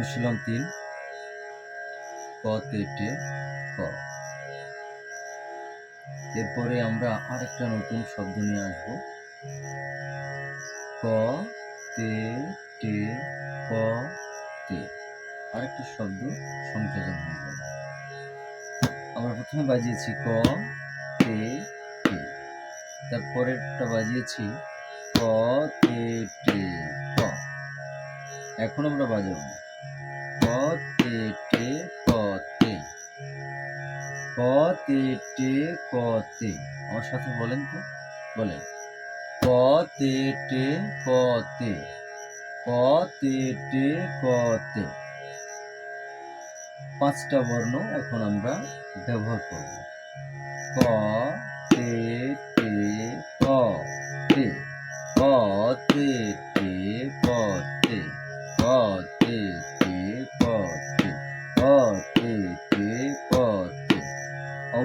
অনুশীলন তিন। ক তে টে ক। এরপরে আমরা আরেকটা নতুন শব্দ নিয়ে আসব। ক, তে টে ক তে। আরেকটা শব্দ সংযোজন হয়ে যাবে আমরা প্রথমে বাজিয়েছি ক, তে টে তারপরেরটা বাজিয়েছি ক, তে টে ক এখন আমরা বাজাবো। তেটে কতে ক তেটে কতে আমার সাথে বলেন তো, বলেন। ক তেটে কতে ক তেটে কতে পাঁচটা বর্ণ এখন আমরা ব্যবহার করব। ক তে তে ক তে ক তে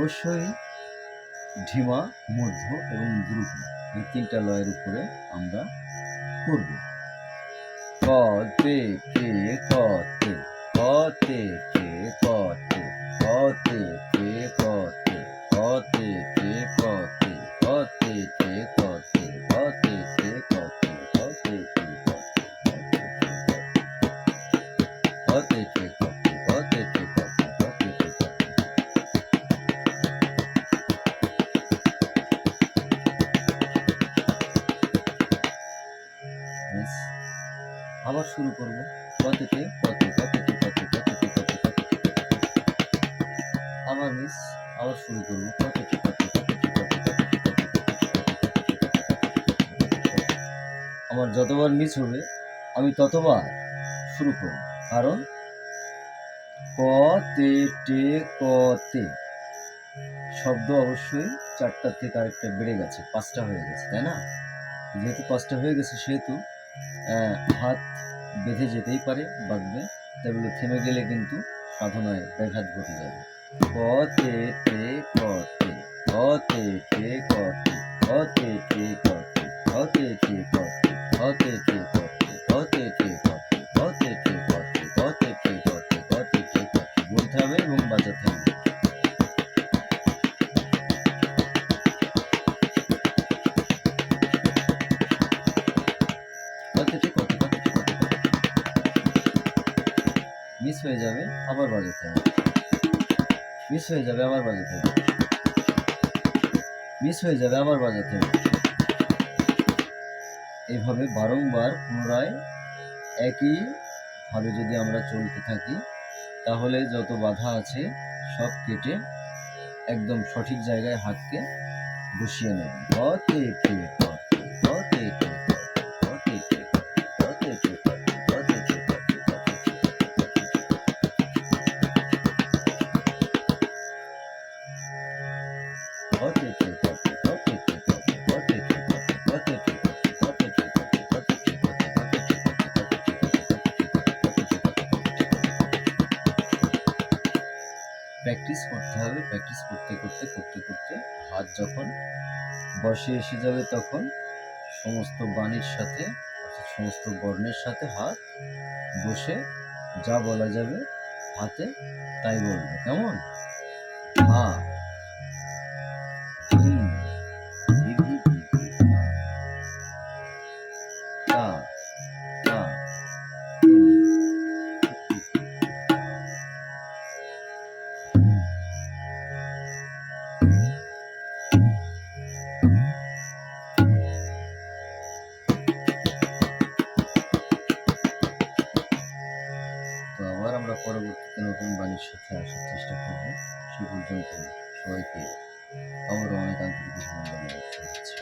অবশ্যই ঢিমা মধ্য এবং দ্রুত এই তিনটা লয়ের উপরে আমরা করব ক তে টে ক তে ক তে টে ক তে ক তে টে ক তে ক তে টে ক তে ক তে টে ক তে ক তে টে ক তে ক তে টে ক তে ক তে টে ক তে আবার শুরু করব কততে কত কততে কত কততে কত কততে আবার মিস আবার শুরু করব কততে কত কততে কত কততে কত আমার যতবার মিস হবে আমি ততবার শুরু করব কারণ ক তে টে ক তে শব্দ অবশ্যই চারটার থেকে আরেকটা বেড়ে গেছে পাঁচটা হয়ে গেছে তাই না যেহেতু পাঁচটা হয়ে গেছে সেহেতু হাত বেঁধে যেতেই পারে, বাঁধবে। তাহলে থেমে গেলে কিন্তু সাধনায় ব্যাঘাত ঘটে যাবে। কতে তে কতে কতে কে কতে কতে কে কতে কতে কে কতে কতে কে মিস হয়ে যাবে, আবার বাজাতে হবে। মিস হয়ে যাবে, আবার বাজাতে হবে। মিস হয়ে যাবে, আবার বাজাতে হবে। এইভাবে বারংবার পুনরায় একই ভাবে যদি আমরা চলতে থাকি, তাহলে যত বাধা আছে, সব কেটে একদম সঠিক জায়গায় হাতকে বসিয়ে নেব। কতে প্র্যাকটিস করতে হবে, প্র্যাকটিস করতে করতে করতে করতে হাত যখন বসে এসে যাবে তখন সমস্ত বাণীর সাথে, অর্থাৎ সমস্ত বর্ণের সাথে হাত বসে যা বলা যাবে হাতে তাই বলবে। কেমন? আসার চেষ্টা করব। সে পর্যন্ত সবাইকে আবারও অনেক আন্তরিক অভিনন্দন জানাচ্ছি।